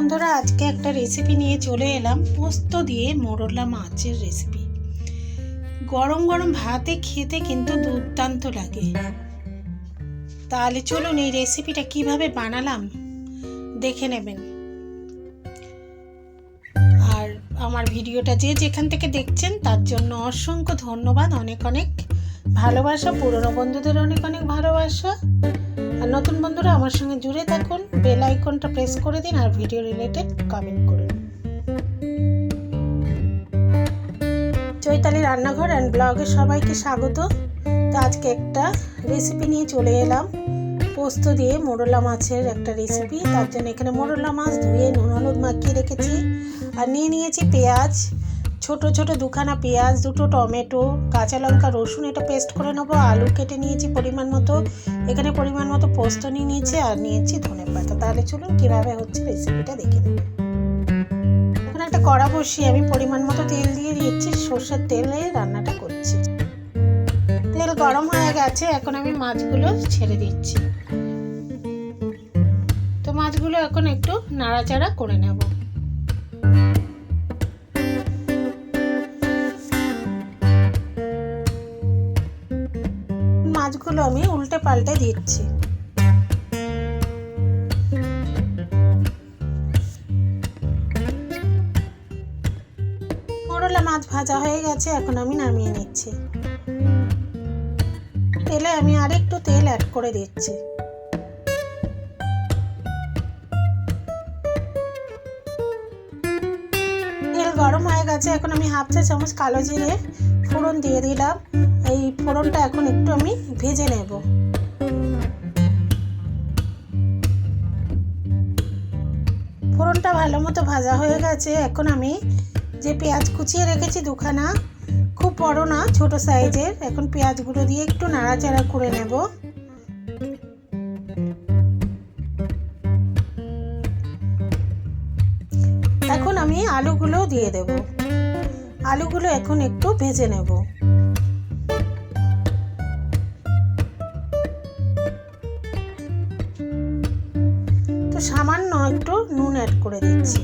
বন্ধুরা, আজকে একটা রেসিপি নিয়ে চলে এলাম। পোস্ত দিয়ে মোরলা মাছের রেসিপি গরম গরম ভাতে খেতে কিন্তু দুর্দান্ত লাগে। তাহলে চলুন এই রেসিপিটা কীভাবে বানালাম, দেখে নেবেন। আর আমার ভিডিওটা যে যেখান থেকে দেখছেন, তার জন্য অসংখ্য ধন্যবাদ। অনেক অনেক ভালোবাসা। পুরনো বন্ধুদের অনেক অনেক ভালোবাসা। আর নতুন বন্ধুরা আমার সঙ্গে জুড়ে থাকুন। বেল আইকনটা প্রেস করে দিন আর ভিডিও রিলেটেড কমেন্ট করুন। চৈতালি রান্নাঘর অ্যান্ড ব্লগে সবাইকে স্বাগত। তো আজকে একটা রেসিপি নিয়ে চলে এলাম। পোস্ত দিয়ে মোরলা মাছের একটা রেসিপি তার জন্য এখানে মোরলা মাছ ধুয়ে নুন, হলুদ মাখিয়ে রেখেছি। আর নিয়ে নিয়েছি পেঁয়াজ। ছোট ছোট দুখানা পেঁয়াজ, দুটো টমেটো, কাঁচা লঙ্কা, রসুন, এটা পেস্ট করে নেব, আলু কেটে নিয়েছি পরিমাণ মতো। এখানে পরিমাণ মতো পোস্ত নিয়ে নিয়েছি আর নিয়েছি ধনে পাতা। তাহলে চলুন কীভাবে হচ্ছে রেসিপিটা দেখে নেব এখন একটা কড়া বসিয়ে আমি পরিমাণ মতো তেল দিয়ে দিয়েছি, সর্ষের তেলে রান্নাটা করছি। তেল গরম হয়ে গেছে, এখন আমি মাছগুলো ছেড়ে দিচ্ছি। তো মাছগুলো এখন একটু নাড়াচাড়া করে নেব। মাছগুলো আমি উল্টে পাল্টে দিচ্ছি। মোরলা মাছ ভাজা হয়ে গেছে, এখন আমি নামিয়ে নিচ্ছি। তেলে আমি আরেকটু তেল অ্যাড করে দিচ্ছি। তেল গরম হয়ে গেছে, এখন আমি হাফ চা চামচ কালো জিরে ফোড়ন দিয়ে দিলাম। এই ফোড়নটা এখন একটু আমি ভেজে নেব। ফোড়নটা ভালো মতো ভাজা হয়ে গেছে। এখন আমি যে পেঁয়াজ কুচিয়ে রেখেছি দুখানা, খুব বড় না, ছোট সাইজের, এখন পেঁয়াজগুলো দিয়ে একটু নাড়াচাড়া করে নেব। এখন আমি আলুগুলো দিয়ে দেব। আলুগুলো এখন একটু ভেজে নেব। তো সামান্য একটু নুন অ্যাড করে দিচ্ছি।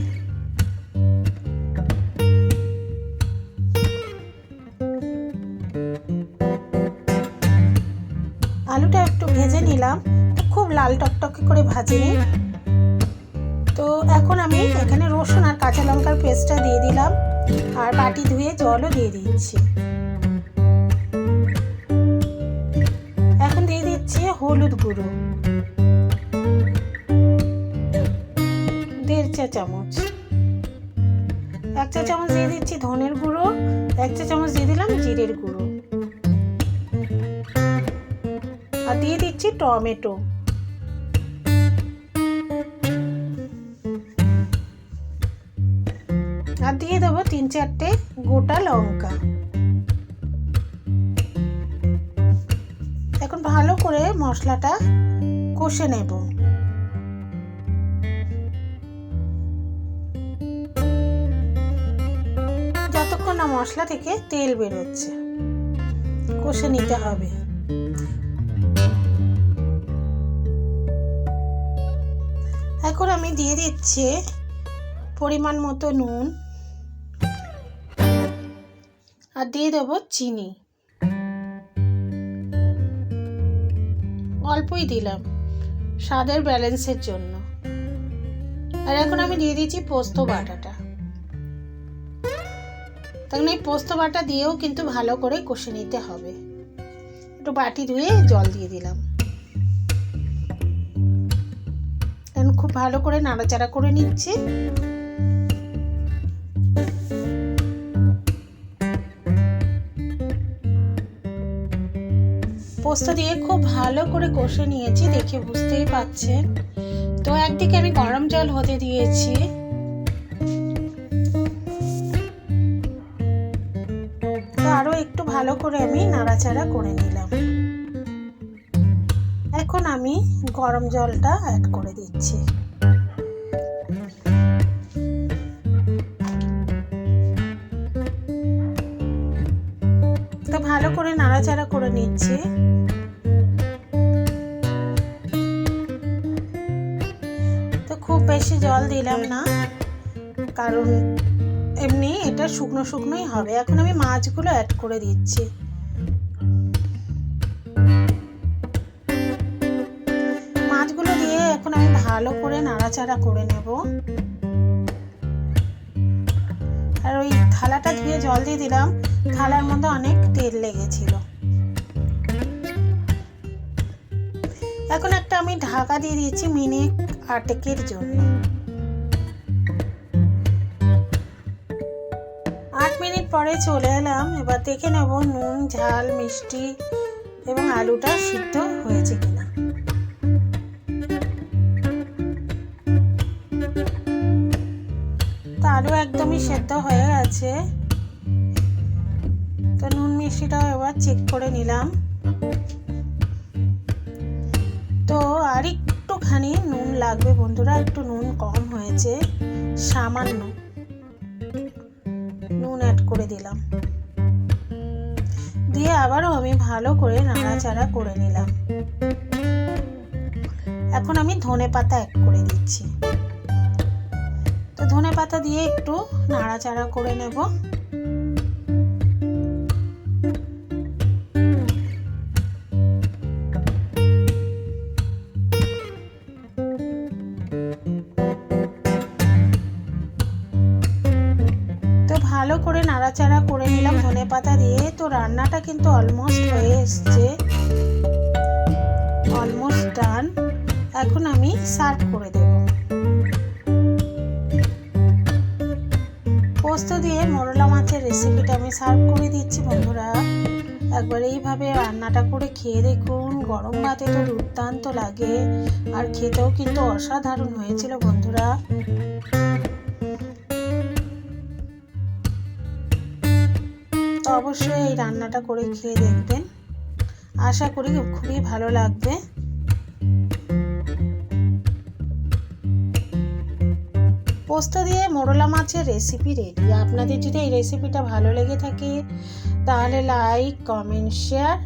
আলুটা একটু ভেজে নিলাম। খুব লাল টকটকে করে ভাজিনি। তো এখন আমি এখানে রসুন আর কাঁচা লঙ্কার পেস্টটা দিয়ে দিলাম। আর বাটি ধুয়ে জলও দিয়ে দিচ্ছি। এখন দিয়ে দিচ্ছি হলুদ গুঁড়ো। দেড় চা চামচ। এক চা চামচ দিয়ে দিচ্ছি ধনের গুঁড়ো, এক চা চামচ দিয়ে দিলাম জিরের গুঁড়ো। আর দিয়ে দিচ্ছি টমেটো। আর দিয়ে দেবো তিন চারটে গোটা লঙ্কা। এখন ভালো করে মশলাটা কষে নেব। যতক্ষণ না মশলা থেকে তেল বেরোচ্ছে, কষে নিতে হবে। এখন আমি দিয়ে দিচ্ছি পরিমাণ মতো নুন। আর দিয়ে দেবো চিনি। অল্পই দিলাম স্বাদের ব্যালেন্সের জন্য। আর এখন আমি দিয়ে দিচ্ছি পোস্ত বাটাটা। তখন এই পোস্ত বাটা দিয়েও কিন্তু ভালো করে কষে নিতে হবে। একটু বাটি ধুয়ে জল দিয়ে দিলাম। খুব ভালো করে নাড়াচাড়া করে নিচ্ছি। পোস্ত দিয়ে খুব ভালো করে কষে নিয়েছি, দেখে বুঝতেই পাচ্ছেন। তো একদিকে আমি গরম জল হতে দিয়েছি। তো আরও একটু ভালো করে আমি নাড়াচাড়া করে নিলাম। এখন আমি গরম জলটা অ্যাড করে দিচ্ছি। তো ভালো করে নাড়াচাড়া করে নিচ্ছি। খুব বেশি জল দিলাম না। কারণ এমনি এটা শুকনো শুকনোই হবে। এখন আমি মাছগুলো অ্যাড করে দিচ্ছি। মাছগুলো দিয়ে এখন আমি ভালো করে নাড়াচাড়া করে নেব। আর ওই থালাটা ধুয়ে জল দিয়ে দিলাম। থালার মধ্যে অনেক তেল লেগেছিল। এখন একটা আমি ঢাকা দিয়ে দিয়েছি মিনিট আটেকের জন্য। আট মিনিট পরে চলে এলাম। এবার দেখে নেব নুন, ঝাল, মিষ্টি এবং আলুটা সিদ্ধ হয়েছে কিনা। তো আলু একদমই সেদ্ধ হয়ে গেছে। তো নুন, মিষ্টিটাও এবার চেক করে নিলাম। তো আর একটুখানি লাগবে বন্ধুরা, একটু নুন কম হয়েছে, সামান্য নুন অ্যাড করে দিলাম। দিয়ে আবারও আমি ভালো করে নাড়াচাড়া করে নিলাম। এখন আমি ধনে পাতা অ্যাড করে দিচ্ছি। তো ধনে পাতা দিয়ে একটু নাড়াচাড়া করে নেব। নাড়াচাড়া করে নিলাম, ধনে পাতা দিয়ে। তো রান্নাটা কিন্তু অলমোস্ট হয়ে এসছে। অলমোস্ট ডান এখন আমি সার্ভ করে দেব। পোস্ত দিয়ে মোরলা মাছের রেসিপিটা আমি সার্ভ করে দিচ্ছি, বন্ধুরা। একবার এইভাবে রান্নাটা করে খেয়ে দেখুন। গরম ভাতে তো দুর্দান্ত লাগে। আর খেতেও কিন্তু অসাধারণ হয়েছিল, বন্ধুরা। অবশ্যই এই রান্নাটা করে খেয়ে দেখবেন। আশা করি খুবই ভালো লাগবে। পোস্ত দিয়ে মোরলা মাছের রেসিপি রেডি আপনাদের যদি এই রেসিপিটা ভালো লেগে থাকে, তাহলে লাইক কমেন্ট শেয়ার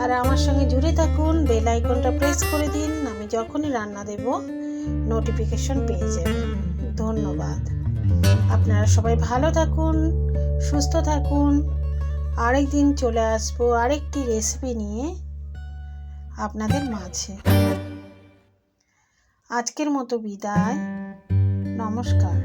আর আমার সঙ্গে জুড়ে থাকুন। বেল আইকনটা প্রেস করে দিন। আমি যখনই রান্না দেব নোটিফিকেশন পেয়ে যাবেন। ধন্যবাদ। আপনারা সবাই ভালো থাকুন, সুস্থ থাকুন। আরেক দিন চলে আসব আরেকটি রেসিপি নিয়ে আপনাদের মাঝে। আজকের মতো বিদায়। নমস্কার।